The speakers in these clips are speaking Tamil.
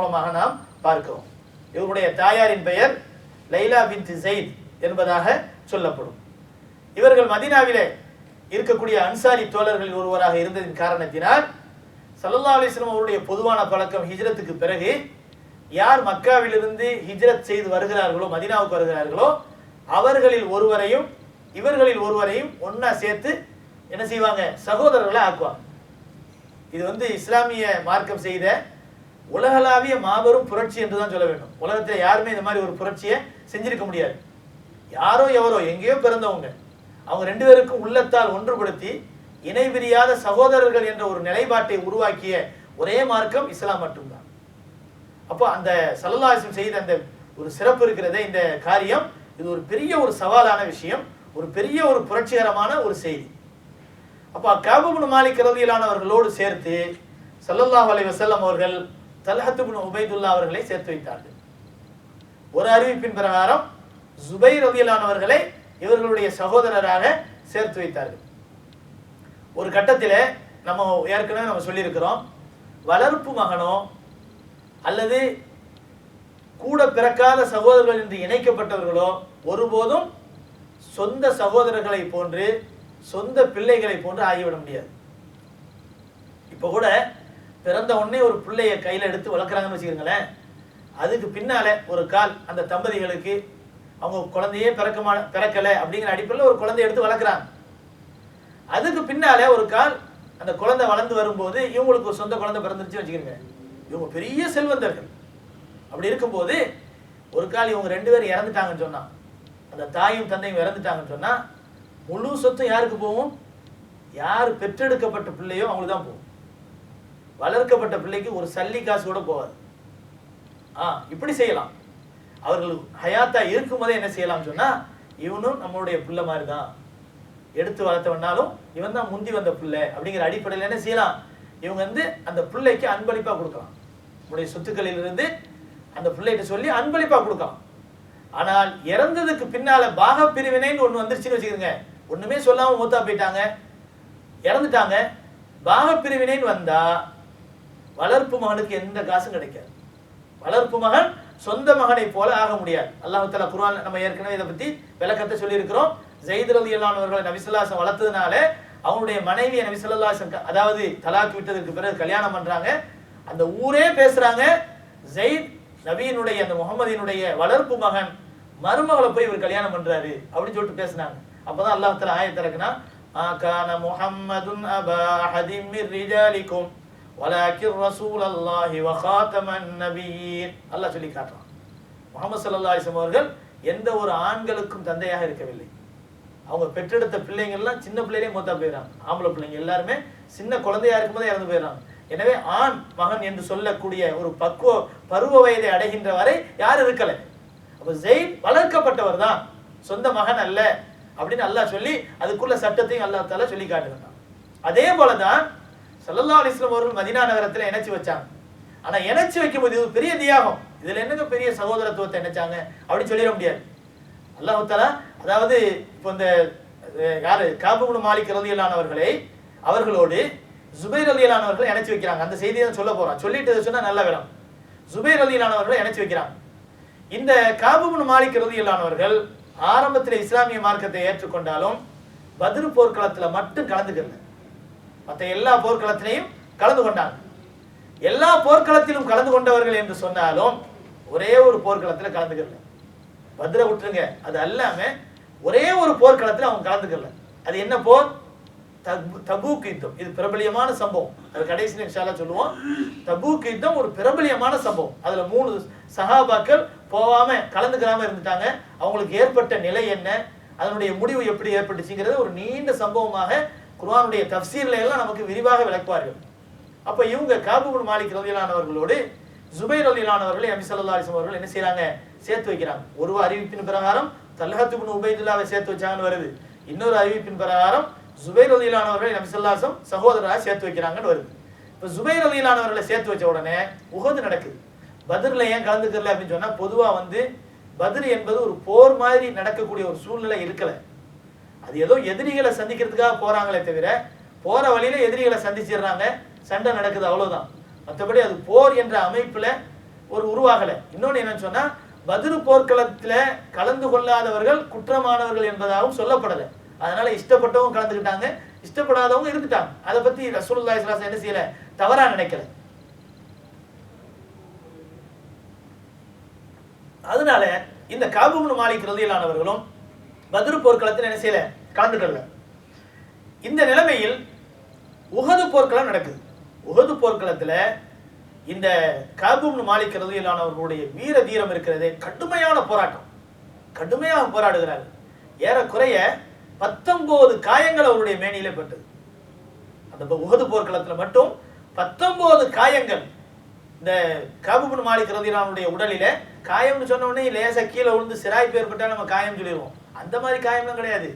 மூலமாக நாம் பார்க்கிறோம். இவருடைய தாயாரின் பெயர் லைலா பின் ஜெயித் என்பதாக சொல்லப்படும். இவர்கள் மதினாவிலே இருக்கக்கூடிய அன்சாரி தோழர்களில் ஒருவராக இருந்ததின் காரணத்தினால் சல்லல்லா அலிஸ்லம் அவருடைய பொதுவான பழக்கம் ஹிஜ்ரத்துக்கு பிறகு யார் மக்காவிலிருந்து ஹிஜ்ரத் செய்து வருகிறார்களோ மதீனாவுக்கு வருகிறார்களோ அவர்களில் ஒருவரையும் இவர்களில் ஒருவரையும் ஒன்னா சேர்த்து என்ன செய்வாங்க? சகோதரர்களை ஆக்குவாங்க. இது வந்து இஸ்லாமிய மார்க்கம் செய்த உலகளாவிய மாபெரும் புரட்சி என்று தான் சொல்ல வேண்டும். உலகத்தில் யாருமே இந்த மாதிரி ஒரு புரட்சியை செஞ்சிருக்க முடியாது. யாரோ எவரோ எங்கேயோ பிறந்தவங்க அவங்க ரெண்டு பேருக்கும் உள்ளத்தால் ஒன்றுபடுத்தி இணை பிரியாத சகோதரர்கள் என்ற ஒரு நிலைப்பாட்டை உருவாக்கிய ஒரே மார்க்கம் இஸ்லாம் மட்டும்தான். அப்போ அந்த சல்லல்லாஹு செய்த அந்த ஒரு சிறப்பு இருக்கிறதே இந்த காரியம். இது ஒரு பெரிய ஒரு சவாலான விஷயம். ஒரு பெரிய ஒரு புரட்சிகரமான ஒரு செய்தி. அப்போ காபுபுன் மாலிக் ரதியிலானவர்களோடு சேர்த்து சல்லல்லாஹ் அலைஹி வஸல்லம் அவர்கள் தல்ஹத்துபுன் உபைதுல்லா அவர்களை சேர்த்து வைத்தார்கள். ஒரு அறிவிப்பின் பிரகாரம் ஜுபை ரதியிலானவர்களை இவர்களுடைய சகோதரராக சேர்த்து வைத்தார்கள். ஒரு கட்டத்தில் நம்ம ஏற்கனவே நம்ம சொல்லியிருக்கிறோம் வளர்ப்பு மகனோ அல்லது கூட பிறக்காத சகோதரர்கள் என்று இணைக்கப்பட்டவர்களோ ஒருபோதும் சொந்த சகோதரர்களை போன்று சொந்த பிள்ளைகளை போன்று ஆகிவிட முடியாது. இப்போ கூட பிறந்த உடனே ஒரு பிள்ளைய கையில் எடுத்து வளர்க்குறாங்கன்னு வச்சுக்கோங்களேன். அதுக்கு பின்னால் ஒரு கால் அந்த தம்பதிகளுக்கு அவங்க குழந்தையே பிறக்கமா பிறக்கலை அப்படிங்கிற அடிப்படையில் ஒரு குழந்தைய எடுத்து வளர்க்குறாங்க. அதுக்கு பின்னால் ஒரு கால் அந்த குழந்தை வளர்ந்து வரும்போது இவங்களுக்கு ஒரு சொந்த குழந்தை பிறந்துருச்சு வச்சுக்கோங்க. இவங்க பெரிய செல்வந்தர்கள். அப்படி இருக்கும்போது ஒரு கால் இவங்க ரெண்டு பேரும் இறந்துட்டாங்கன்னு சொன்னால் அந்த தாயும் தந்தையும் இறந்துட்டாங்கன்னு சொன்னால் முழு சொத்தும் யாருக்கு போகும்? யார் பெற்றெடுக்கப்பட்ட பிள்ளையோ அவங்களுக்கு தான் போகும். வளர்க்கப்பட்ட பிள்ளைக்கு ஒரு சல்லி காசு கூட போகாது. ஆ இப்படி செய்யலாம். அவர்கள் ஹயாத்தா இருக்கும்போதே என்ன செய்யலாம் சொன்னா இவனும் நம்மளுடைய பிள்ளை மாதிரி தான் எடுத்து வளர்த்தவனாலும் இவன் தான் முந்தி வந்த பிள்ளை அப்படிங்கிற அடிப்படையில் என்ன செய்யலாம்? இவங்க வந்து அந்த பிள்ளைக்கு அன்பளிப்பா கொடுக்கலாம். நம்முடைய சொத்துக்களில் இருந்து அந்த பிள்ளைகிட்ட சொல்லி அன்பளிப்பா கொடுக்கலாம். ஆனால் இறந்ததுக்கு பின்னால பாக பிரிவினைன்னு ஒண்ணு வந்துருச்சுன்னு வச்சுக்கோங்க. ஒண்ணுமே சொல்லாம மூத்தா போயிட்டாங்க. இறந்துட்டாங்க. பாக பிரிவினைன்னு வந்தா வளர்ப்பு மகனுக்கு எந்த காசும் கிடைக்காது. வளர்ப்பு மகன் சொந்த மகனை போல ஆக முடியாது. அல்லாஹால குரான் நம்ம ஏற்கனவே இதை பத்தி விளக்கத்தை சொல்லியிருக்கிறோம். ஜெயித் அல்லானவர்களை நபிசுல்லாசம் வளர்த்ததுனால அவனுடைய மனைவியை நபிசுல்லாசம் அதாவது தலாக்கு விட்டதற்கு பிறகு கல்யாணம் பண்றாங்க. அந்த ஊரே பேசுறாங்க. ஜெயித் நபியினுடைய அந்த முகமதியினுடைய வளர்ப்பு மகன் மருமகளை போய் இவர் கல்யாணம் பண்றாரு அப்படின்னு சொல்லிட்டு பேசினாங்க. அப்பதான் அல்லாஹால ஆயத்திறக்குனா ஆ கான முகம்மதுன் அபா அஹதிம் ரிஜாலிக்கும். வலாக்கிர் ரசூல் அல்லாஹி வகாத்தமன் நபியின் அல்லாஹ் சொல்லி காட்டுறான். முகமது சல்லா அலிஸ்லாம் அவர்கள் எந்த ஒரு ஆண்களுக்கும் தந்தையாக இருக்கவில்லை. அவங்க பெற்றெடுத்த பிள்ளைங்கள்லாம் சின்ன பிள்ளையிலே மூத்தா போயிடறாங்க. ஆம்பளை பிள்ளைங்க எல்லாருமே சின்ன குழந்தையா இருக்கும்போதே இறந்து போயிடறாங்க. எனவே ஆண் மகன் என்று சொல்லக்கூடிய ஒரு பக்குவ பருவ வயதை அடைகின்ற வரை யாரும் இருக்கல. அப்போ ஜெயின் வளர்க்கப்பட்டவர் தான் சொந்த மகன் அல்ல அப்படின்னு அல்லாஹ் சொல்லி அதுக்குள்ள சட்டத்தையும் அல்லாஹ் தாலா சொல்லி காட்டுகிறான். அதே போலதான் சல்லல்லா அலிஸ்லம் அவர்கள் மதினா நகரத்தில் இணைச்சி வச்சாங்க. இணைச்சி வைக்கும்போது இது பெரிய தியாகம். இதில் என்னங்க பெரிய சகோதரத்துவத்தை இணைச்சாங்க அப்படின்னு சொல்லிட முடியாது. அல்லாஹாலா அதாவது இப்போ இந்த யாரு? காபுகுனு மாலிக் ரதியலானவர்களை அவர்களோடு ஜுபைர் ரலியலானவர்களை இணைச்சி வைக்கிறாங்க. அந்த செய்தியை தான் சொல்ல போறோம். சொல்லிட்டு சொன்னால் நல்ல விடம் ஜுபைர் ரலியலானவர்களை இணைச்சி வைக்கிறாங்க. இந்த காபுகுனு மாலிக் ரதியலானவர்கள் ஆரம்பத்தில் இஸ்லாமிய மார்க்கத்தை ஏற்றுக்கொண்டாலும் பதிரு போர்க்களத்தில் மட்டும் கலந்துக்கல. மற்ற எல்லா போர்க்களத்திலையும் கலந்து கொண்டாங்க. எல்லா போர்க்களத்திலும் கலந்து கொண்டவர்கள் என்று சொன்னாலும் ஒரே ஒரு போர்க்களத்துல கலந்துக்கல. பத்ர விட்டுருங்க அது அல்லாம ஒரே ஒரு போர்க்களத்துல அவங்க கலந்துக்கல. அது என்ன போர்? தபூக் யுத்தம் இது பிரபலியமான சம்பவம். அது கடைசி நிமிஷால சொல்லுவோம். தபூக் யுத்தம் ஒரு பிரபலியமான சம்பவம். அதுல மூணு சகாபாக்கள் போகாம கலந்துக்கிறாம இருந்துட்டாங்க. அவங்களுக்கு ஏற்பட்ட நிலை என்ன? அதனுடைய முடிவு எப்படி ஏற்பட்டுச்சுங்கிறது ஒரு நீண்ட சம்பவமாக குர்ஆனுடைய தஃசீர்ல எல்லாம் நமக்கு விரிவாக விளக்குவார்கள். அப்ப இவங்க காபுபுன் மாலிக் ரலியலானவர்களோடு ஜுபைர் ரலியலானவர்களை நபி ஸல்லல்லாஹு அலைஹி அவர்கள் என்ன செய்றாங்க? சேர்த்து வைக்கிறாங்க. ஒரு அறிவிப்பின் பிரகாரம் தல்ஹத் இப்னு உபைதுல்லாவை சேர்த்து வச்சாங்கன்னு வருது. இன்னொரு அறிவிப்பின் பிரகாரம் ஜுபைர் ரலியலானவர்களை நபி ஸல்லல்லாஹு சகோதரராக சேர்த்து வைக்கிறாங்கன்னு வருது. இப்ப ஜுபைர் ரலியலானவர்களை சேர்த்து வச்ச உடனே உகந்து நடக்குது. பத்ர்ல ஏன் கலந்துக்கல அப்படின்னு சொன்னா பொதுவா வந்து பத்ர் என்பது ஒரு போர் மாதிரி நடக்கக்கூடிய ஒரு சூழ்நிலை இருக்கலை. அது ஏதோ எதிரிகளை சந்திக்கிறதுக்காக போறாங்களே தவிர போற வழியில எதிரிகளை சந்திச்சிடுறாங்க. சண்டை நடக்குது அவ்வளவுதான். மற்றபடி அது போர் என்ற அமைப்புல ஒரு உருவாகலை. இன்னொன்று என்னன்னு சொன்னா பதிரு போர்க்களத்துல கலந்து கொள்ளாதவர்கள் குற்றமானவர்கள் என்பதாகவும் சொல்லப்படலை. அதனால இஷ்டப்பட்டவங்க கலந்துக்கிட்டாங்க இஷ்டப்படாதவங்க இருந்துட்டாங்க. அதை பத்தி ரசூல்லா ஸல்லல்லாஹு என்ன செய்யல? தவறா நினைக்கல. அதனால இந்த காபுப்னு மாலிக் ரதியிலானவர்களும் பத்ரு போர்க்களத்தில் என்ன செய்யல? கலந்துக்கல இந்த நிலைமையில் உகது போர்க்களம் நடக்குது. உகது போர்க்களத்தில் இந்த காபுப்னு மாலிக் ரதியிலானவர்களுடைய வீர தீரம் இருக்கிறது. கடுமையான போராட்டம். கடுமையாக போராடுகிறார் ஏறக்குறைய பத்தொன்பது காயங்கள் அவருடைய மேனியில பட்டது. அந்த உகது போர்க்களத்தில் மட்டும் பத்தொன்பது காயங்கள் இந்த காபுபின் மாலிக் ரதிலானுடைய உடலில காயம்னு சொன்ன உடனே லேசாக கீழே விழுந்து சிராய்ப்பு ஏற்பட்டா நம்ம காயம் சொல்லிடுவோம். அந்த மாதிரி காயம்லாம் கிடையாது.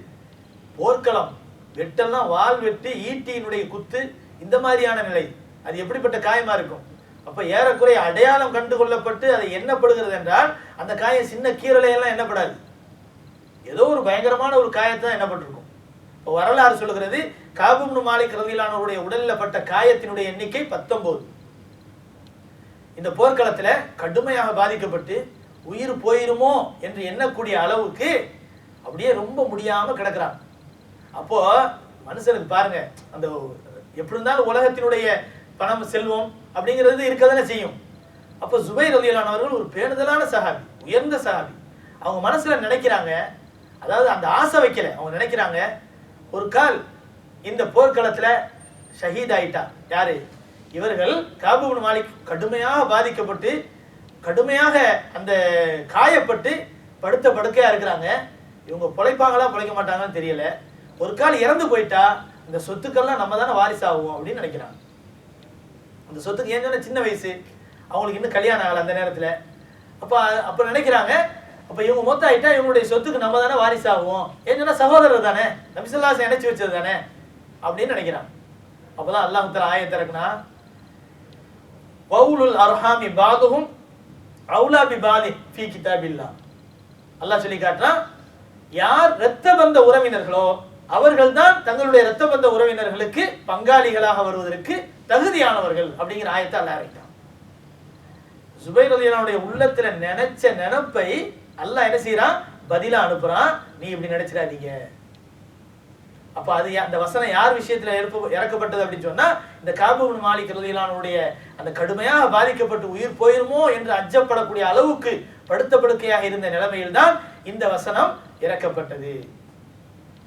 போர்க்களம் வெட்டெல்லாம் வால் வெட்டு ஈட்டியினுடைய குத்து இந்த மாதிரியான நிலை. அது எப்படிப்பட்ட காயமாக இருக்கும்? அப்போ ஏறக்குறைய அடையாளம் கண்டு கொள்ளப்பட்டு அது எண்ணப்படுகிறது என்றால் அந்த காயம் சின்ன கீரலையெல்லாம் என்னப்படாது எண்ணப்படாது. ஏதோ ஒரு பயங்கரமான ஒரு காயத்தை தான் எண்ணப்பட்டிருக்கும். இப்போ வரலாறு சொல்லுகிறது காபும்னு மாலிக் ரதிலானவருடைய உடலில் பட்ட காயத்தினுடைய எண்ணிக்கை பத்தொம்போது. இந்த போர்க்களத்தில் கடுமையாக பாதிக்கப்பட்டு உயிர் போயிருமோ என்று எண்ணக்கூடிய அளவுக்கு அப்படியே ரொம்ப முடியாமல் கிடக்கிறான். அப்போ மனுஷனுக்கு பாருங்க அந்த எப்படி இருந்தாலும் உலகத்தினுடைய பணம் செல்வம் அப்படிங்கிறது இருக்கதானே செய்யும். அப்போ ஜுபைர் ரலியல்லானவர்கள் ஒரு பேணுதலான சஹாபி உயர்ந்த சஹாபி. அவங்க மனசில் நினைக்கிறாங்க அதாவது அந்த ஆசை வைக்கல அவங்க நினைக்கிறாங்க ஒரு கால் இந்த போர்க்களத்தில் ஷஹீத் ஆயிட்டா. யாரு? இவர்கள் காபூபின் மாலிக் கடுமையாக பாதிக்கப்பட்டு கடுமையாக அந்த காயப்பட்டு படுத்த படுக்கையாக இருக்கிறாங்க. இவங்க பிழைப்பாங்களா பிழைக்க மாட்டாங்கன்னு தெரியல. ஒரு கால் இறந்து போயிட்டா இந்த சொத்துக்கள்லாம் நம்ம தானே வாரிசாகும் அப்படின்னு நினைக்கிறாங்க. அந்த சொத்துக்கு ஏன் சொன்ன சின்ன வயசு. அவங்களுக்கு இன்னும் கல்யாணம் ஆகலை அந்த நேரத்தில். அப்போ அப்போ நினைக்கிறாங்க அப்போ இவங்க மொத்தம் ஆகிட்டா இவங்களுடைய சொத்துக்கு நம்ம தானே வாரிசாகும் ஏன் சொன்னால் சகோதரர் தானே. நபிசல்லாசை இணைச்சு வச்சது தானே. அப்படின்னு நினைக்கிறாங்க. அப்போதான் அல்லாஹத்தில் ஆயத்திறக்குனா வவுலுல் அர்ஹாமி பாதுஹும் அவுலா பி பாதி ஃபி கிதாபில்லா. அல்லாஹ் சொல்லி காட்டுறான் யார் இரத்த பந்த உறவினர்களோ அவர்கள்தான் தங்களுடைய இரத்த பந்த உறவினர்களுக்கு பங்காளிகளாக வருவதற்கு தகுதியானவர்கள் அப்படிங்கிற ஆயத்தை அல்லாஹ் இறக்கிட்டான் ஜுபைர் அலியனுடைய உள்ளத்துல நினைச்ச நினைப்பை அல்லாஹ் என்ன செய்யறான்? பதிலா அனுப்புறான். நீ இப்படி நினைச்சிடாதீங்க. அப்ப அது அந்த வசனம் யார் விஷயத்துல எழுப்ப இறக்கப்பட்டது அப்படின்னு சொன்னா இந்த காபூபின் மாலிக் ரலியல்லாஹுடைய அந்த கடுமையாக பாதிக்கப்பட்டு உயிர் போயிருமோ என்று அஞ்சப்படக்கூடிய அளவுக்கு படுத்த படுக்கையாக இருந்த நிலைமையில் தான் இந்த வசனம் இறக்கப்பட்டது.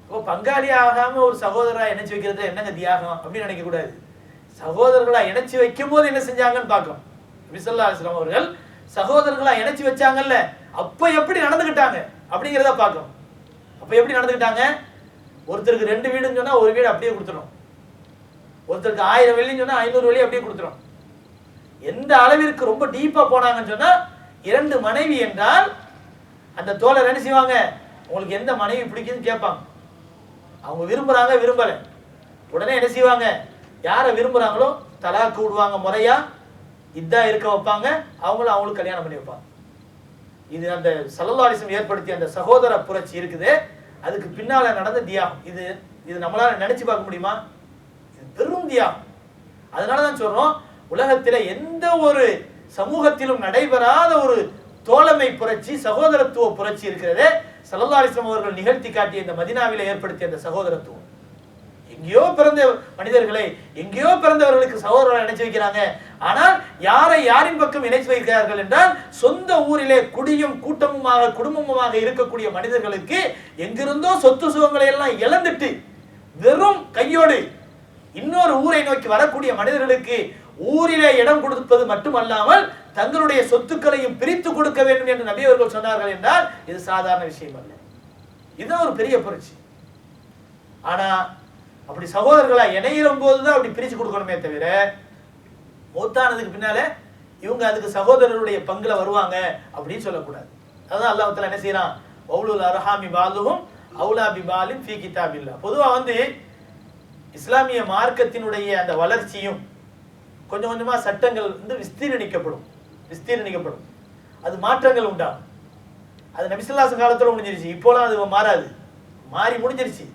இப்போ பங்காளி ஆகாம ஒரு சகோதரரா இணைச்சு வைக்கிறது என்னங்க தியாகம் அப்படின்னு நினைக்க கூடாது. சகோதரர்களா இணைச்சு வைக்கும் போது என்ன செஞ்சாங்கன்னு பார்க்கணும். விசல்லா அலிஸ்லாம் அவர்கள் சகோதரர்களா இணைச்சு வச்சாங்கல்ல அப்ப எப்படி நடந்துக்கிட்டாங்க அப்படிங்கிறத பார்க்கணும். அப்ப எப்படி நடந்துக்கிட்டாங்க ஒருத்தருக்கு ரெண்டு வீடுன்னு சொன்னால் ஒரு வீடு அப்படியே கொடுத்துரும். ஒருத்தருக்கு ஆயிரம் வெள்ளின்னு சொன்னால் ஐநூறு வெள்ளி அப்படியே கொடுத்துரும். எந்த அளவிற்கு ரொம்ப டீப்பாக போனாங்கன்னு சொன்னால் இரண்டு மனைவி என்றால் அந்த தோழர் என்ன செய்வாங்க? உங்களுக்கு எந்த மனைவி பிடிக்குதுன்னு கேட்பாங்க. அவங்க விரும்புகிறாங்க விரும்பலை. உடனே என்ன செய்வாங்க? யாரை விரும்புகிறாங்களோ தலாக்கு விடுவாங்க முறையாக இதாக இருக்க வைப்பாங்க. அவங்களும் அவங்களுக்கு கல்யாணம் பண்ணி வைப்பாங்க. இது அந்த சல்லல்லாலிசம் ஏற்படுத்திய அந்த சகோதர புரட்சி இருக்குது. அதுக்கு பின்னால நடந்த தியாகம். இது இது நம்மளால நினைச்சு பார்க்க முடியுமா? இது பெரும் தியாகம். அதனால தான் சொல்றோம் உலகத்தில் எந்த ஒரு சமூகத்திலும் நடைபெறாத ஒரு தோழமை புரட்சி சகோதரத்துவ புரட்சி இருக்கிறது சல்லல்லாலிஸ்லாம் அவர்கள் நிகழ்த்தி காட்டிய இந்த மதினாவில ஏற்படுத்திய அந்த சகோதரத்துவம். எங்கேயோ பிறந்த மனிதர்களை எங்கேயோ பிறந்தவர்களுக்கு சகோதரர்கள் இணைச்சு வைக்கிறாங்க. ஆனால் யாரை யாரின் பக்கம் இணைச்சு வைக்கிறார்கள் என்றால் சொந்த ஊரிலே குடியும் கூட்டமுமாக குடும்பமுமாக இருக்கக்கூடிய மனிதர்களுக்கு எங்கிருந்தோ சொத்து சுகங்களை எல்லாம் இழந்துட்டு வெறும் கையோடு இன்னொரு ஊரை நோக்கி வரக்கூடிய மனிதர்களுக்கு ஊரிலே இடம் கொடுப்பது மட்டுமல்லாமல் தங்களுடைய சொத்துக்களையும் பிரித்து கொடுக்க வேண்டும் என்று நபி அவர்கள் சொன்னார்கள் என்றால் இது சாதாரண விஷயம் அல்ல. இதுதான் ஒரு பெரிய புரட்சி. ஆனா அப்படி சகோதரர்களா போது போதுதான் அப்படி பிரிச்சு கொடுக்கணுமே தவிர மூத்தானதுக்கு பின்னால இவங்க அதுக்கு சகோதரருடைய பங்குல வருவாங்க அப்படின்னு சொல்லக்கூடாது. அதான் அல்லாஹத்துல என்ன செய்யறான் அவுலுல் அர்ஹாமி பாலுவும் அவுலா பி பாலின் கிதாபில்லா. பொதுவா வந்து இஸ்லாமிய மார்க்கத்தினுடைய அந்த வளர்ச்சியும் கொஞ்சம் கொஞ்சமா சட்டங்கள் வந்து விஸ்தீரணிக்கப்படும். விஸ்தீரணிக்கப்படும். அது மாற்றங்கள் உண்டாகும். அது நபிசுல்லாசன் காலத்துல முடிஞ்சிருச்சு. இப்போலாம் அது மாறாது. மாறி முடிஞ்சிருச்சு.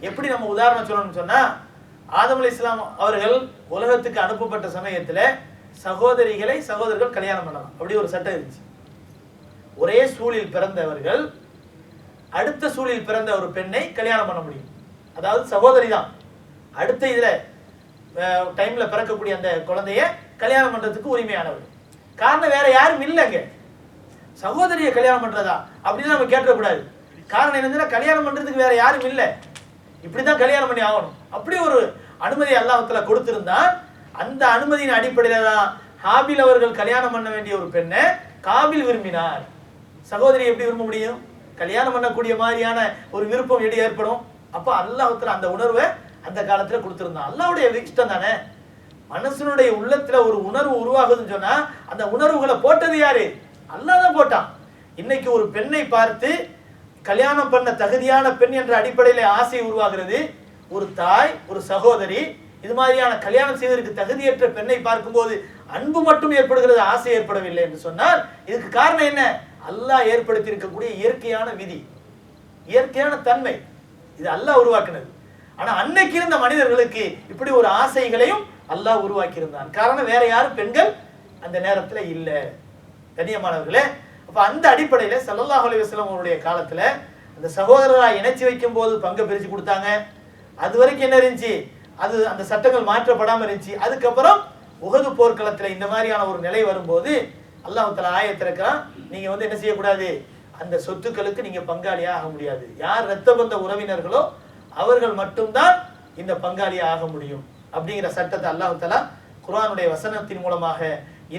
எப்படி நம்ம உதாரணம் சொல்லணும்னு சொன்னா ஆதம் அலைஹிஸ்ஸலாம் அவர்கள் உலகத்துக்கு அனுப்பப்பட்ட சமயத்துல சகோதரிகளை சகோதரர்கள் கல்யாணம் பண்ணலாம். அப்படி ஒரு சட்டம் இருந்துச்சு. ஒரே சூழில் பிறந்தவர்கள் அடுத்த சூழில் பிறந்த ஒரு பெண்ணை கல்யாணம் பண்ண முடியும். அதாவது சகோதரி தான். அடுத்த இதுல டைம்ல பிறக்கக்கூடிய அந்த குழந்தைய கல்யாணம் பண்றதுக்கு உரிமையானவர். காரணம் வேற யாரும் இல்லைங்க. சகோதரியை கல்யாணம் பண்றதா? அப்படின்னு நம்ம கேட்டக்கூடாது காரணம் என்னதுன்னா கல்யாணம் பண்றதுக்கு வேற யாரும் இல்லை. இப்படிதான் கல்யாணம் பண்ணி ஆகணும். அப்படி ஒரு அனுமதி அல்லாஹத்துல கொடுத்திருந்தா அந்த அனுமதியின் அடிப்படையில தான் ஹாபில் அவர்கள் கல்யாணம் பண்ண வேண்டிய ஒரு பெண்ணை காபில் விரும்பினார். சகோதரி எப்படி விரும்ப முடியும்? கல்யாணம் பண்ணக்கூடிய மாதிரியான ஒரு விருப்பம் எடி ஏற்படும். அப்போ அல்லாஹத்துல அந்த உணர்வை அந்த காலத்துல கொடுத்திருந்தான். அல்லாவுடைய இஷ்டம் தானே? மனசனுடைய உள்ளத்துல ஒரு உணர்வு உருவாகுதுன்னு சொன்னா அந்த உணர்வுகளை போட்டது யாரு? அல்லாஹ் தான் போட்டான். இன்னைக்கு ஒரு பெண்ணை பார்த்து கல்யாணம் பண்ண தகுதியான பெண் என்ற அடிப்படையில ஆசை உருவாகிறது. ஒரு தாய் ஒரு சகோதரி இது மாதிரியான கல்யாணம் செய்வதற்கு தகுதியற்ற பெண்ணை பார்க்கும்போது அன்பு மட்டும் ஏற்படுகிறது ஆசை ஏற்படவில்லை என்று சொன்னால் இதுக்கு காரணம் என்ன? அல்லாஹ் ஏற்படுத்தி இருக்கக்கூடிய இயற்கையான விதி இயற்கையான தன்மை. இது அல்லாஹ் உருவாக்கினது. ஆனா அன்னைக்கு இருந்த மனிதர்களுக்கு இப்படி ஒரு ஆசைகளையும் அல்லாஹ் உருவாக்கி இருந்தான் காரணம் வேற யாரும் பெண்கள் அந்த நேரத்துல இல்லை. கண்ணியமானவர்களே அப்போ அந்த அடிப்படையில் சல்லல்லாஹ் அலைஹி அவருடைய காலத்தில் அந்த சகோதரராக இணைச்சி வைக்கும் போது பங்கை பிரித்து கொடுத்தாங்க. அது வரைக்கும் என்ன இருந்துச்சு? அது அந்த சட்டங்கள் மாற்றப்படாமல் இருந்துச்சு. அதுக்கப்புறம் உகது போர்க்களத்தில் இந்த மாதிரியான ஒரு நிலை வரும்போது அல்லாஹத்தில் தஆலா ஆயத்திறக்கிறான் வந்து என்ன செய்யக்கூடாது? அந்த சொத்துக்களுக்கு நீங்கள் பங்காளியாக ஆக முடியாது. யார் இரத்த பந்த உறவினர்களோ அவர்கள் மட்டும்தான் இந்த பங்காளியாக ஆக முடியும். அப்படிங்கிற சட்டத்தை அல்லாஹ் குரானுடைய குர்ஆனுடைய வசனத்தின் மூலமாக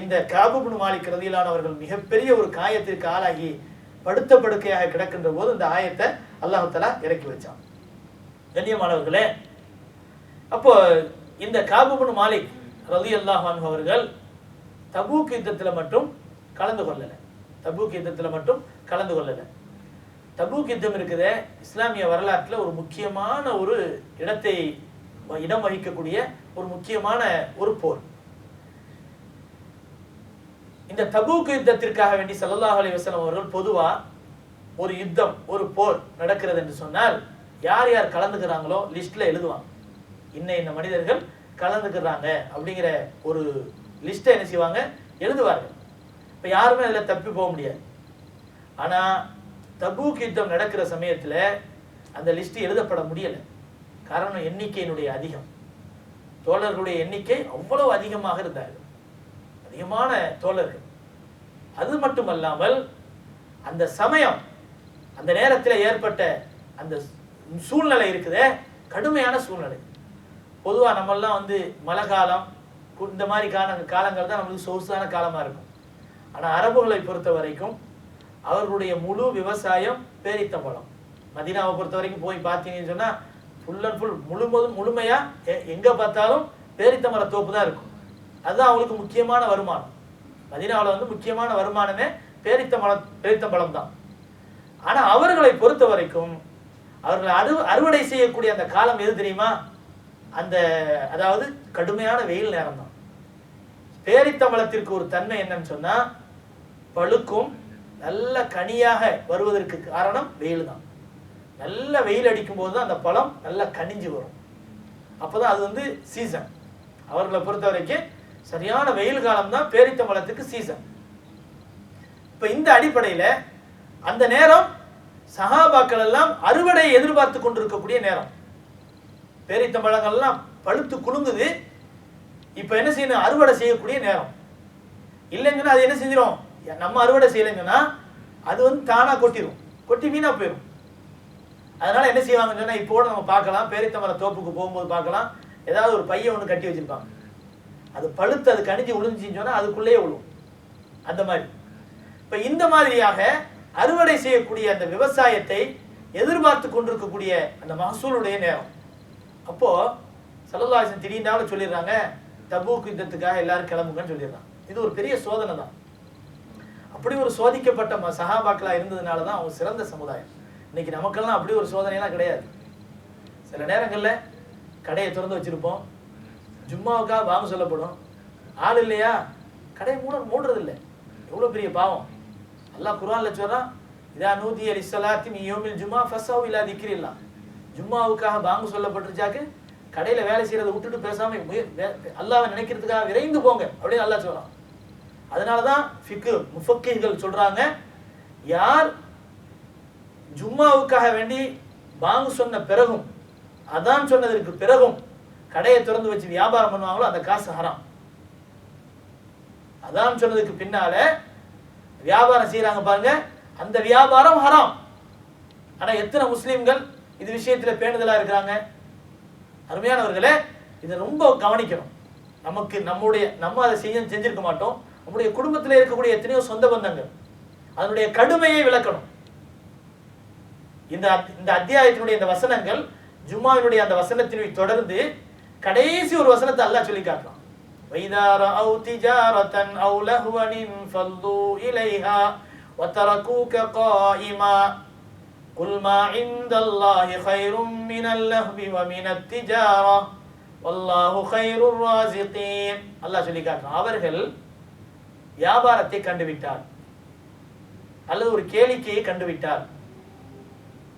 இந்த காபுபின் மாலிக் ரதியிலானவர்கள் மிகப்பெரிய ஒரு காயத்திற்கு ஆளாகி படுத்த படுக்கையாக கிடக்கின்ற போது இந்த ஆயத்தை அல்லாஹ் இறக்கி வச்சான். கண்ணியமானவர்களே அப்போ இந்த காபுபின் மாலிக் ரதி அல்லாஹ் அவர்கள் தபூக் யுத்தத்தில் மட்டும் கலந்து கொள்ளலை. தபூக் யுத்தத்தில் மட்டும் கலந்து கொள்ளலை. தபூக் யுத்தம் இருக்குது இஸ்லாமிய வரலாற்றில் ஒரு முக்கியமான ஒரு இடத்தை இடம் வகிக்கக்கூடிய ஒரு முக்கியமான ஒரு போர். இந்த தபூக் யுத்தத்திற்காக வேண்டி ஸல்லல்லாஹு அலைஹி வஸல்லம் அவர்கள் பொதுவா ஒரு யுத்தம் ஒரு போர் நடக்கிறது என்று சொன்னால் யார் யார் கலந்துக்கிறாங்களோ லிஸ்ட்ல எழுதுவாங்க. இன்ன இன்ன மனிதர்கள் கலந்துக்கிறாங்க அப்படிங்கிற ஒரு லிஸ்ட்டை என்ன செய்வாங்க? எழுதுவார்கள். இப்போ யாருமே அதில் தப்பி போக முடியாது. ஆனால் தபூக் யுத்தம் நடக்கிற சமயத்தில் அந்த லிஸ்ட் எழுதப்பட முடியலை. காரணம் எண்ணிக்கையினுடைய அதிகம். தோழர்களுடைய எண்ணிக்கை அவ்வளவு அதிகமாக இருந்தார்கள். அதிகமான தோழர்கள். அது மட்டுமல்லாமல் அந்த சமயம் அந்த நேரத்தில் ஏற்பட்ட அந்த சூழ்நிலை இருக்குதே கடுமையான சூழ்நிலை. பொதுவாக நம்மெல்லாம் வந்து மழை காலம் இந்த மாதிரி கால காலங்கள் தான் நம்மளுக்கு சொகுசான காலமாக இருக்கும். ஆனால் அரபுகளை பொறுத்த வரைக்கும் அவர்களுடைய முழு விவசாயம் பேரித்தம்பழம் மதினாவை பொறுத்த வரைக்கும் போய் பார்த்தீங்கன்னு சொன்னால் ஃபுல் அண்ட் ஃபுல் முழுவதும் முழுமையாக எங்கே பார்த்தாலும் பேரித்த மர தோப்பு தான் இருக்கும். அதுதான் அவங்களுக்கு முக்கியமான வருமானம். மதினாவில் வந்து முக்கியமான வருமானமே பேரித்த மலம் பேரித்த பழம் தான் ஆனால் அவர்களை பொறுத்த வரைக்கும் அவர்களை அறு அறுவடை செய்யக்கூடிய அந்த காலம் எது தெரியுமா? அந்த அதாவது கடுமையான வெயில் நேரம் தான் பேரித்தம்பளத்திற்கு ஒரு தன்மை என்னன்னு சொன்னா பழுக்கும் நல்ல கனியாக வருவதற்கு காரணம் வெயில் தான் நல்ல வெயில் அடிக்கும் போது தான் அந்த பழம் நல்லா கனிஞ்சு வரும். அப்பதான் அது வந்து சீசன் அவர்களை பொறுத்த வரைக்கும் சரியான வெயில் காலம் தான் பேரித்தம்பழத்துக்கு சீசன் இப்ப இந்த அடிப்படையில அந்த நேரம் சஹாபாக்கள் எல்லாம் அறுவடையை எதிர்பார்த்து கொண்டிருக்கக்கூடிய நேரம். பேரித்தம்பழங்கள்லாம் பழுத்து குலுங்குது. இப்ப என்ன செய்யணும்? அறுவடை செய்யக்கூடிய நேரம். இல்லைங்கன்னா அது என்ன செஞ்சிடும் நம்ம அறுவடை செய்யலைங்கன்னா அது வந்து தானா கொட்டிடும் கொட்டி வீணா போயிடும் அதனால என்ன செய்வாங்கன்னு சொன்னா இப்போ நம்ம பார்க்கலாம். பேரித்தமர தோப்புக்கு போகும்போது பார்க்கலாம். ஏதாவது ஒரு பையன் ஒன்று கட்டி வச்சிருப்பாங்க. அது பழுத்து அது கணிஞ்சு விழுந்துச்சின்னு சொன்னால் அதுக்குள்ளேயே விழும் அந்த மாதிரி. இப்போ இந்த மாதிரியாக அறுவடை செய்யக்கூடிய அந்த விவசாயத்தை எதிர்பார்த்து கொண்டிருக்கக்கூடிய அந்த மகசூலுடைய நேரம். அப்போது சல்லல்லாஹன் திடீர்னாலும் சொல்லிடுறாங்க தபூக்கு யுத்தத்துக்காக எல்லாரும் கிளம்புங்கன்னு சொல்லிடுறாங்க. இது ஒரு பெரிய சோதனை தான். அப்படி ஒரு சோதிக்கப்பட்ட ம- இருந்ததுனால தான் அவங்க சிறந்த சமுதாயம். இன்னைக்கு நமக்கெல்லாம் அப்படி ஒரு சோதனையெல்லாம் கிடையாது. சில நேரங்களில் கடையை திறந்து வச்சுருப்போம். ஜும்மாவுக்காக வாங்க சொல்லப்படும். ஆள் இல்லையா? கடையை மூட மூடுறது இல்லை பெரிய பாவம்? எல்லாம் குர்ஆன்ல சொல்கிறான் இதா நூதி அலி ஸலாத்தி மீ யௌமில் ஜும்மா ஃபஸ்ஸாவும் இலா திக்ரில்லா. ஜும்மாவுக்காக பாங்கு சொல்லப்பட்டிருச்சாக்கு கடையில் வேலை செய்கிறத விட்டுட்டு பேசாமல் அல்லாவை நினைக்கிறதுக்காக விரைந்து போங்க அப்படின்னு சொல்கிறான் அதனால தான் ஃபிக்கு முஃபக்கீர்கள் சொல்கிறாங்க யார் ஜும்மாவுக்காக வேண்டி பாங்கு சொன்ன பிறகும் அதான் சொன்னதற்கு பிறகும் கடையை திறந்து வச்சு வியாபாரம் பண்ணுவாங்களோ அந்த காசு ஹராம். அதான் சொன்னதுக்கு பின்னால வியாபாரம் செய்யறாங்க பாருங்க அந்த வியாபாரம் ஹராம். ஆனா எத்தனை முஸ்லீம்கள் இது விஷயத்துல பேணுதலா இருக்கிறாங்க? அருமையானவர்களே இதை ரொம்ப கவனிக்கணும். நமக்கு நம்முடைய நம்ம அதை செய்ய செஞ்சிருக்க மாட்டோம். நம்முடைய குடும்பத்தில் இருக்கக்கூடிய எத்தனையோ சொந்த பந்தங்கள் அதனுடைய கடுமையை விளக்கணும். இந்த அத்- இந்த அத்தியாயத்தினுடைய இந்த வசனங்கள் ஜும்மாவினுடைய அந்த வசனத்தினை தொடர்ந்து கடைசி ஒரு வசனத்தை அல்லாஹ் சொல்லி காட்டுறான் وَإِذَا رَأَوْا تِجَارَةً أَوْ لَهْوًا انفَضُّوا إِلَيْهَا وَتَرَكُوكَ قَائِمًا قُلْ مَا عِندَ اللَّهِ خَيْرٌ مِنَ اللَّهْوِ وَمِنَ التِّجَارَةِ وَاللَّهُ خَيْرُ الرَّازِقِينَ அல்லாஹ் சொல்லி காட்டுறான் அவர்கள் வியாபாரத்தை கண்டுவிட்டார் அல்லது ஒரு கேளிக்கையை கண்டுவிட்டார்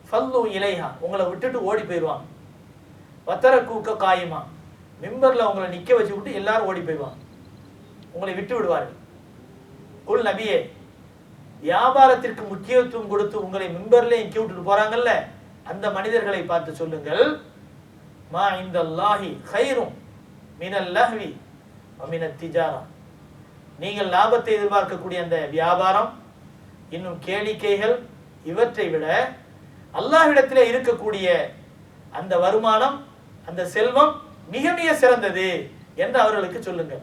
ஃபல்லு இலைஹா உங்களை விட்டுட்டு ஓடி போயிடுவாங்க வத்தர கூக்க காயுமா மிம்பரில் உங்களை நிற்க வச்சு விட்டு எல்லாரும் ஓடி போயிடுவாங்க. உங்களை விட்டு விடுவார்கள். குல் நபியே வியாபாரத்திற்கு முக்கியத்துவம் கொடுத்து உங்களை மிம்பர்ல இங்கே விட்டுட்டு போறாங்கல்ல அந்த மனிதர்களை பார்த்து சொல்லுங்கள். மா இந்த லாஹி ஹைரும் மினல் லஹ்வி மினத் திஜாரா. நீங்கள் லாபத்தை எதிர்பார்க்கக்கூடிய அந்த வியாபாரம் இன்னும் கேளிக்கைகள் இவற்றை விட அல்லாஹ்விடத்திலே இருக்கக்கூடிய அந்த வருமானம் அந்த செல்வம் மிக மிக சிறந்தது என்று அவர்களுக்கு சொல்லுங்கள்.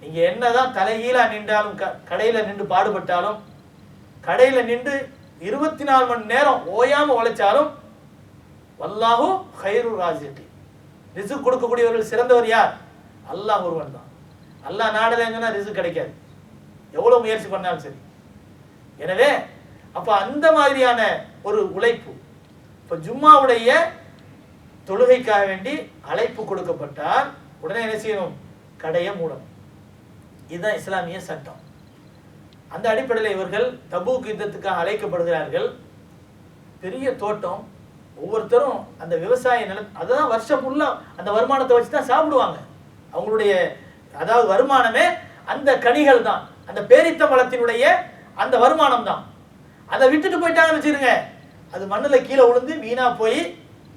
நீங்க என்னதான் தலைகீழா நின்றாலும் க- கடையில நின்று பாடுபட்டாலும் கடையில நின்று இருபத்தி நாலு மணி நேரம் ஓயாம உழைச்சாலும் வல்லாஹு ஹைரு ராஜி ரிசு கொடுக்கக்கூடியவர்கள் சிறந்தவர் யார்? அல்லாஹ் ஒருவன் தான். அல்லாஹ் நாடலைங்கன்னா ரிசு கிடைக்காது. எவ்வளவு முயற்சி பண்ணாலும் சரி. எனவே அப்ப அந்த மாதிரியான ஒரு உழைப்பு இப்ப ஜும்மாவுடைய தொழுகைக்காக வேண்டி அழைப்பு கொடுக்கப்பட்டால் உடனே என்ன செய்யணும்? கடையை மூடணும். இதுதான் இஸ்லாமிய சட்டம். அந்த அடிப்படையில் இவர்கள் தபூக் யுத்தத்துக்காக அழைக்கப்படுகிறார்கள். பெரிய தோட்டம். ஒவ்வொருத்தரும் அந்த விவசாய நிலம் அதுதான் வருஷம் ஃபுல்லாக அந்த வருமானத்தை வச்சு தான் சாப்பிடுவாங்க. அவங்களுடைய அதாவது வருமானமே அந்த கனிகள் தான். அந்த பேரித்த மலத்தினுடைய அந்த வருமானம் தான். அதை விட்டுட்டு போயிட்டாங்கன்னு வச்சுருங்க அது மண்ணில் கீழே விழுந்து வீணாக போய்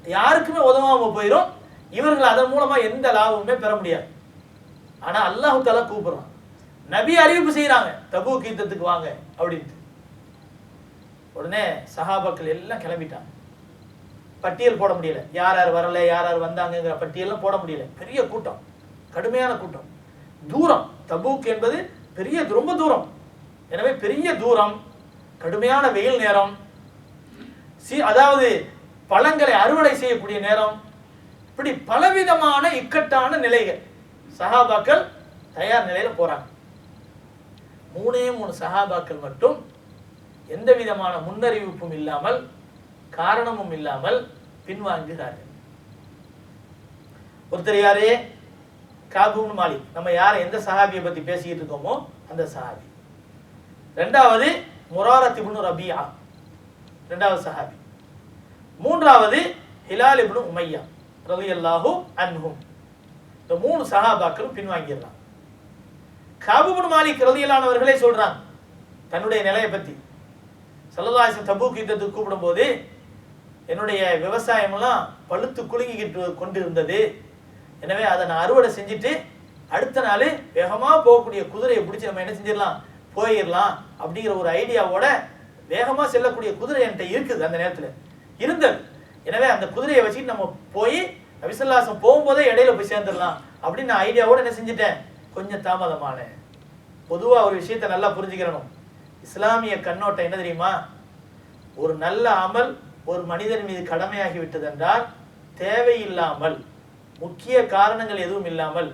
யாருக்குமே உதவாம போயிடும் இவர்கள் அதன் மூலமா எந்த லாபமுமே பெற முடியாது. ஆனா அல்லாஹு தாலா கூப்பிடுறான். நபி அறிவிப்பு செய்கிறாங்க தபு யுத்தத்துக்கு வாங்க அப்படின்ட்டு. உடனே சஹாபாக்கள் எல்லாம் கிளம்பிட்டாங்க. பட்டியல் போட முடியல. யார் யார் வரல யார் யார் வந்தாங்கங்கிற பட்டியல்லாம் போட முடியல. பெரிய கூட்டம். கடுமையான கூட்டம். தூரம். தபூக் என்பது பெரிய ரொம்ப தூரம். எனவே பெரிய தூரம் கடுமையான வெயில் நேரம். சி அதாவது பழங்களை அறுவடை செய்யக்கூடிய நேரம். இப்படி பலவிதமான இக்கட்டான நிலைகள். சஹாபாக்கள் தயார் நிலையில போறாங்க. மூணே மூணு சஹாபாக்கள் மட்டும் எந்த விதமான முன்னறிவிப்பும் இல்லாமல் காரணமும் இல்லாமல் பின்வாங்குகிறார்கள். ஒருத்தர் யாரு? காபூன் மாலிக். நம்ம யார் எந்த சஹாபியை பத்தி பேசிக்கிட்டு இருக்கோமோ அந்த சஹாபி. ரெண்டாவது முராரத் இப்னு ரபியா. ரெண்டாவது சஹாபி. மூன்றாவது ஹிலால் இப்னு உமையா ரலியல்லாஹு அன்ஹும். இந்த மூணு சஹாபாக்களும் பின்வாங்கிடுறான் காபுபுன் மாலிக் ரலியல்லானவர்களே சொல்றாங்க தன்னுடைய நிலையை பத்தி. சல்லதாசன் தபூக் யுத்தத்துக்கு கூப்பிடும்போது என்னுடைய விவசாயமெல்லாம் பழுத்து குலுங்கிக்கிட்டு கொண்டு இருந்தது எனவே அதை நான் அறுவடை செஞ்சுட்டு அடுத்த நாள் வேகமாக போகக்கூடிய குதிரையை பிடிச்சி நம்ம என்ன செஞ்சிடலாம் போயிடலாம் அப்படிங்கிற ஒரு ஐடியாவோட வேகமாக செல்லக்கூடிய குதிரை என்கிட்ட இருக்குது அந்த நேரத்தில். இருந்தது. எனவே அந்த குதிரையை வச்சுட்டு நம்ம போய் நபிசல்லாசம் போகும்போதே இடையில போய் சேர்ந்துடலாம் அப்படின்னு நான் ஐடியாவோட என்ன செஞ்சுட்டேன்? கொஞ்சம் தாமதமானேன் பொதுவாக ஒரு விஷயத்தை நல்லா புரிஞ்சுக்கிறணும். இஸ்லாமிய கண்ணோட்டம் என்ன தெரியுமா? ஒரு நல்ல அமல் ஒரு மனிதன் மீது கடமையாகி விட்டதென்றால் தேவையில்லாமல் முக்கிய காரணங்கள் எதுவும் இல்லாமல்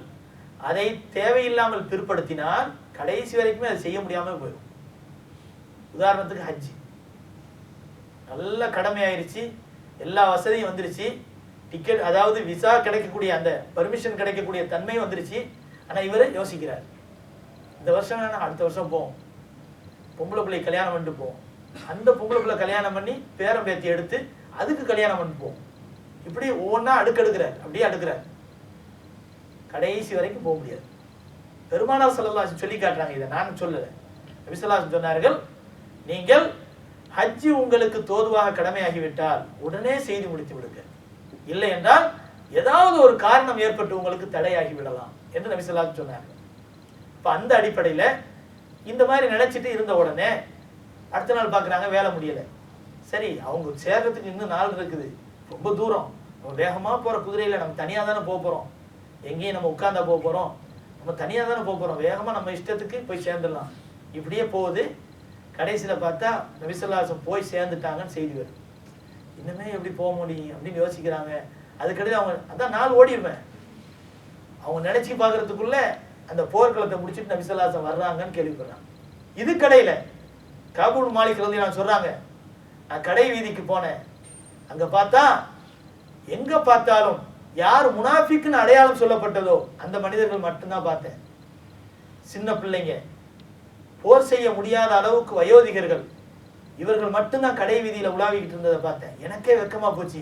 அதை தேவையில்லாமல் பிற்படுத்தினால் கடைசி வரைக்குமே அதை செய்ய முடியாமல் போயிடும். உதாரணத்துக்கு ஹஜ்ஜி. நல்ல கடமையாயிருச்சு. எல்லா வசதியும் வந்துருச்சு. டிக்கெட் அதாவது விசா கிடைக்கக்கூடிய அந்த பர்மிஷன் கிடைக்கக்கூடிய தன்மையும் வந்துருச்சு. ஆனால் இவர் யோசிக்கிறார். இந்த வருஷம் வேணாம் அடுத்த வருஷம் போவோம். பொம்பளை பிள்ளை கல்யாணம் பண்ணிட்டு போவோம். அந்த பொம்பளை பிள்ளை கல்யாணம் பண்ணி பேரம் பேத்தி எடுத்து அதுக்கு கல்யாணம் பண்ணிட்டு போவோம். இப்படி ஒவ்வொன்றா அடுக்கெடுக்கிறார். அப்படியே அடுக்கிறார். கடைசி வரைக்கும் போக முடியாது. பெருமானார் ஸல்லல்லாஹு சொல்லி காட்டுறாங்க இதை. நான் சொல்லலை. நபிசல்லாஸ் சொன்னார்கள் நீங்கள் ஹஜ்ஜி உங்களுக்கு தோதுவாக கடமையாகிவிட்டால் உடனே செய்து முடித்து விடுங்க இல்லை என்றால் ஏதாவது ஒரு காரணம் ஏற்பட்டு உங்களுக்கு தடையாகி விடலாம் என்று நபிசல்லாஸ் சொன்னாங்க இப்போ அந்த அடிப்படையில் இந்த மாதிரி நினைச்சிட்டு இருந்த உடனே அடுத்த நாள் பார்க்குறாங்க வேலை முடியலை. சரி அவங்க சேர்றதுக்கு இன்னும் நாள் இருக்குது. ரொம்ப தூரம். நம்ம வேகமாக போகிற குதிரையில் நம்ம தனியாக தானே போக போகிறோம் எங்கேயும் நம்ம உட்காந்தா போக போகிறோம் நம்ம தனியாக தானே போக போகிறோம் வேகமாக நம்ம இஷ்டத்துக்கு போய் சேர்ந்துடலாம். இப்படியே போகுது. கடைசியில் பார்த்தா நபிசல்லாசம் போய் சேர்ந்துட்டாங்கன்னு செய்தி வருது. இன்னுமே எப்படி போக முடியும் அப்படின்னு யோசிக்கிறாங்க. அதுக்கடையில் அவங்க அதான் நாள் ஓடிடுவேன் அவங்க நினைச்சு பார்க்கறதுக்குள்ள அந்த போர்க்களத்தை முடிச்சுட்டு நபிசல்லாசம் வர்றாங்கன்னு கேள்விப்படுறாங்க. இது கடையில் காபூல் மாலிக் வந்து நான் சொல்றாங்க நான் கடை வீதிக்கு போனேன். அங்க பார்த்தா எங்க பார்த்தாலும் யார் முனாஃபிக்குன்னு அடையாளம் சொல்லப்பட்டதோ அந்த மனிதர்கள் மட்டும்தான் பார்த்தேன். சின்ன பிள்ளைங்க போர் செய்ய முடியாத அளவுக்கு வயோதிகர்கள் இவர்கள் மட்டும்தான் கடை வீதியில உலாவிக்கிட்டு இருந்ததை பார்த்தேன். எனக்கே வெக்கமா போச்சு.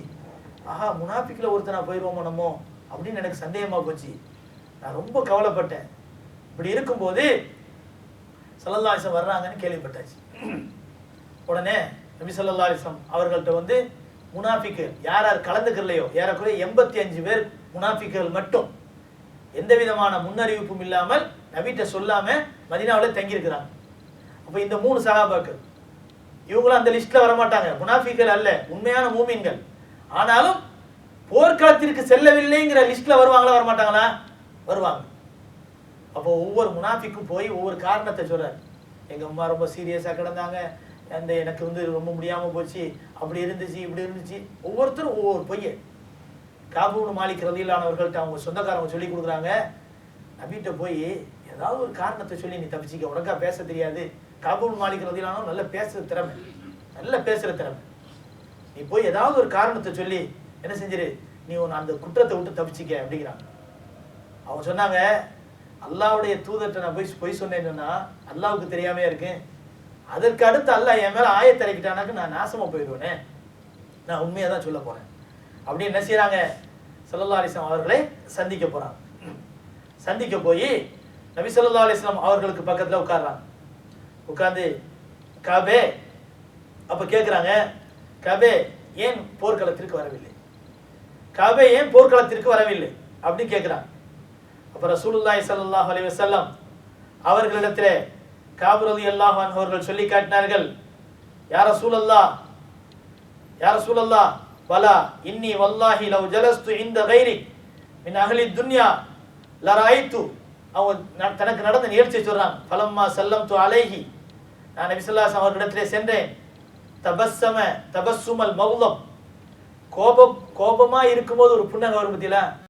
ஆஹா முனாஃபிக்கில் ஒருத்தனா போயிடுவோமோ நம்மோ அப்படின்னு எனக்கு சந்தேகமா போச்சு. நான் ரொம்ப கவலைப்பட்டேன். இப்படி இருக்கும்போது சல்லல்லாசம் வர்றாங்கன்னு கேள்விப்பட்டாச்சு. உடனே நபி ஸல்லல்லாஹு அவர்கள்ட்ட வந்து முனாஃபிக்கு யார் யார் கலந்துக்கலையோ ஏறக்குறைய எண்பத்தி அஞ்சு பேர் முனாஃபிக்குகள் மட்டும். எந்த விதமான முன்னறிவிப்பும் இல்லாமல் நபிகிட்ட சொல்லாமல் மதினாவில் தங்கியிருக்கிறாங்க. அப்போ இந்த மூணு சகாபாக்கள் இவங்களும் அந்த லிஸ்ட்டில் வர மாட்டாங்க முனாஃபிக்கள் அல்ல உண்மையான மூமின்கள். ஆனாலும் போர்க்களத்திற்கு செல்லவில்லைங்கிற லிஸ்ட்டில் வருவாங்களா வரமாட்டாங்களா? வருவாங்க. அப்போ ஒவ்வொரு முனாஃபிக்கும் போய் ஒவ்வொரு காரணத்தை சொல்கிறார் எங்கள் அம்மா ரொம்ப சீரியஸாக கிடந்தாங்க. அந்த எனக்கு வந்து ரொம்ப முடியாமல் போச்சு. அப்படி இருந்துச்சு இப்படி இருந்துச்சு. ஒவ்வொருத்தரும் ஒவ்வொரு பொய்ய. காபூன் மாலிக் ரதியிலானவர்கள்ட்ட அவங்க சொந்தக்காரங்க சொல்லி கொடுக்குறாங்க. நபிட்ட போய் ஏதாவது ஒரு காரணத்தை சொல்லி நீ தப்பிச்சிக்க. உனக்கா பேச தெரியாது. காபூன் மாலிக் ரதிலானோ நல்ல பேசுற திறமை. நல்ல பேசுற திறமை. நீ போய் ஏதாவது ஒரு காரணத்தை சொல்லி என்ன செஞ்சிரு? நீ உன் அந்த குற்றத்தை விட்டு தப்பிச்சிக்க அப்படிங்கிறாங்க. அவங்க சொன்னாங்க அல்லாவுடைய தூதர்கிட்ட நான் போய் பொய் சொன்னேன்னா அல்லாவுக்கு தெரியாமே இருக்கேன் அதற்கு அடுத்து அல்லாஹ் என் மேல ஆயத்திறக்கிட்டானாக்க நான் நாசமா போயிடுவேனே. நான் உண்மையாக தான் சொல்ல போறேன். அப்படின்னு என்ன செய்யறாங்க சல்லல்லா அலிஸ்லாம் அவர்களை சந்திக்க போறாங்க. சந்திக்க போய் நபி ஸல்லல்லாஹு அவர்களுக்கு பக்கத்துல உட்கார்றாங்க. உட்கார்ந்து காபே. அப்போ கேட்குறாங்க காபே ஏன் போர்க்களத்திற்கு வரவில்லை? காபே ஏன் போர்க்களத்திற்கு வரவில்லை? அப்படின்னு கேட்குறாங்க அப்புறம் ரசூலுல்லாய் சல்லாஹ் அலி வசல்லம் அவர்களிடத்தில் காப் ரலியல்லாஹு அல்லாஹ் அவர்கள் சொல்லி காட்டினார்கள் யார சூழல்லா யார சூழல்லா வலா இன்னி வல்லாஹி லவ் ஜலஸ்து இந்த கைரி மின் அகலி துன்யா லராய்த்து அவன் ந- தனக்கு நடந்த நிகழ்ச்சியை சொல்றான். பலம்மா செல்லம் து அலைஹி. நான் நபி அவர்களிடத்திலே சென்றேன். தபஸ்ஸம தபஸ்ஸுமல் மௌலம் கோபம் கோபமா இருக்கும்போது ஒரு புன்னகை வரும் பத்தியில?